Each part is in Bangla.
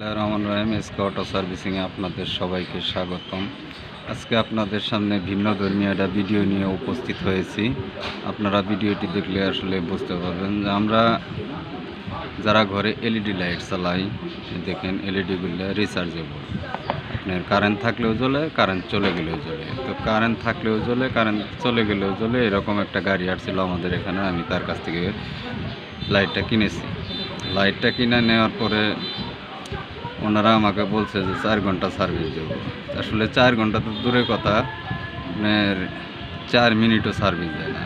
রহমান রহিম এসকে অটো সার্ভিসিংয়ে আপনাদের সবাইকে স্বাগতম। আজকে আপনাদের সামনে ভিন্ন ধর্মীয় একটা ভিডিও নিয়ে উপস্থিত হয়েছি। আপনারা ভিডিওটি দেখলে আসলে বুঝতে পারবেন যে আমরা যারা ঘরে এলইডি লাইট চালাই, দেখেন এলইডিগুলো রিচার্জেবল আপনার কারেন্ট থাকলেও জ্বলে কারেন্ট চলে গেলেও জ্বলে। তো কারেন্ট থাকলেও জ্বলে কারেন্ট চলে গেলেও জ্বলে, এরকম একটা গাড়ি আসছিল আমাদের এখানে, আমি তার কাছ থেকে লাইটটা কিনেছি। লাইটটা কিনে নেওয়ার পরে ওনারা আমাকে বলছে যে চার ঘণ্টা সার্ভিস দেবো। আসলে চার ঘণ্টা তো দূরের কথা চার মিনিটও সার্ভিস দেয় না।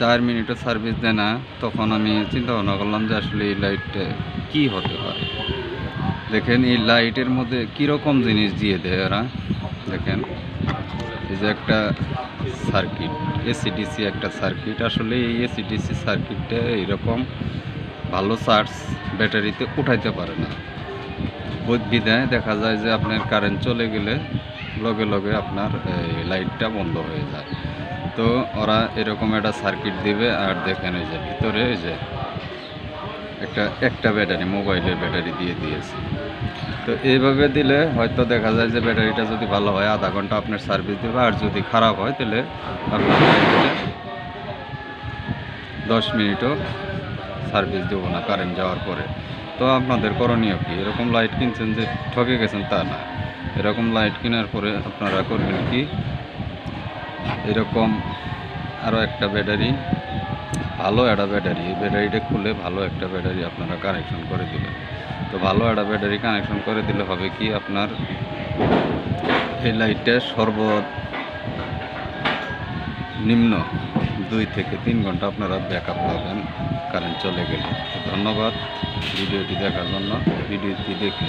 চার মিনিটও সার্ভিস দেয় না, তখন আমি চিন্তা ভাবনা করলাম যে আসলে এই লাইটটা কী হতে পারে? দেখেন, এই লাইটের মধ্যে কীরকম জিনিস দিয়ে দেয় ওরা? দেখেন, এই যে একটা সার্কিট এসিডিসি একটা সার্কিট আসলে এই এসিডিসি সার্কিটটা এরকম ভালো চার্জ ব্যাটারিতে উঠাইতে পারে না। বিধায় দেখা যায় যে আপনার কারেন্ট চলে গেলে লগে লগে আপনার লাইটটা বন্ধ হয়ে যায়। তো ওরা এরকম একটা সার্কিট দিবে আর দেখেন ওই যে ভিতরে ওই যে একটা একটা ব্যাটারি মোবাইলের ব্যাটারি দিয়ে দিয়েছে। তো এইভাবে দিলে হয়তো দেখা যায় যে ব্যাটারিটা যদি ভালো হয়, আধা ঘণ্টা আপনার সার্ভিস দেবে আর যদি খারাপ হয়, তাহলে আপনার দশ মিনিটও সার্ভিস দেবো না কারেন্ট যাওয়ার পরে। তো আপনাদের করণীয় কি? এরকম লাইট কিনছেন যে ঠকে গেছেন, তা না। এরকম লাইট কেনার পরে আপনারা করবেন কি? এরকম আরও একটা ব্যাটারি ভালো একটা ব্যাটারি এই ব্যাটারিটা খুলে ভালো একটা ব্যাটারি আপনারা কানেকশন করে দিবেন। তো ভালো একটা ব্যাটারি কানেকশন করে দিলে হবে কি? আপনার এই লাইটটা সর্ব নিম্ন দুই থেকে তিন ঘণ্টা আপনারা ব্যাক আপ পাবেন কারেন্ট চলে গেলে। ধন্যবাদ ভিডিওটি দেখার জন্য। ভিডিওটি দেখে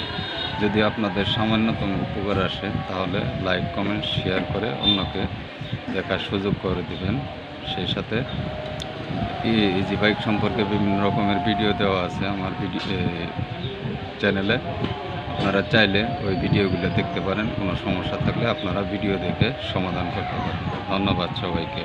যদি আপনাদের সামান্যতম উপকার আসে, তাহলে লাইক কমেন্ট শেয়ার করে অন্যকে দেখার সুযোগ করে দিবেন। সেই সাথে ইজি বাইক সম্পর্কে বিভিন্ন রকমের ভিডিও দেওয়া আছে আমার ভিডিও চ্যানেলে আপনারা চাইলে ওই ভিডিওগুলো দেখতে পারেন, কোনো সমস্যা থাকলে আপনারা ভিডিও দেখে সমাধান করতে পারেন। ধন্যবাদ সবাইকে।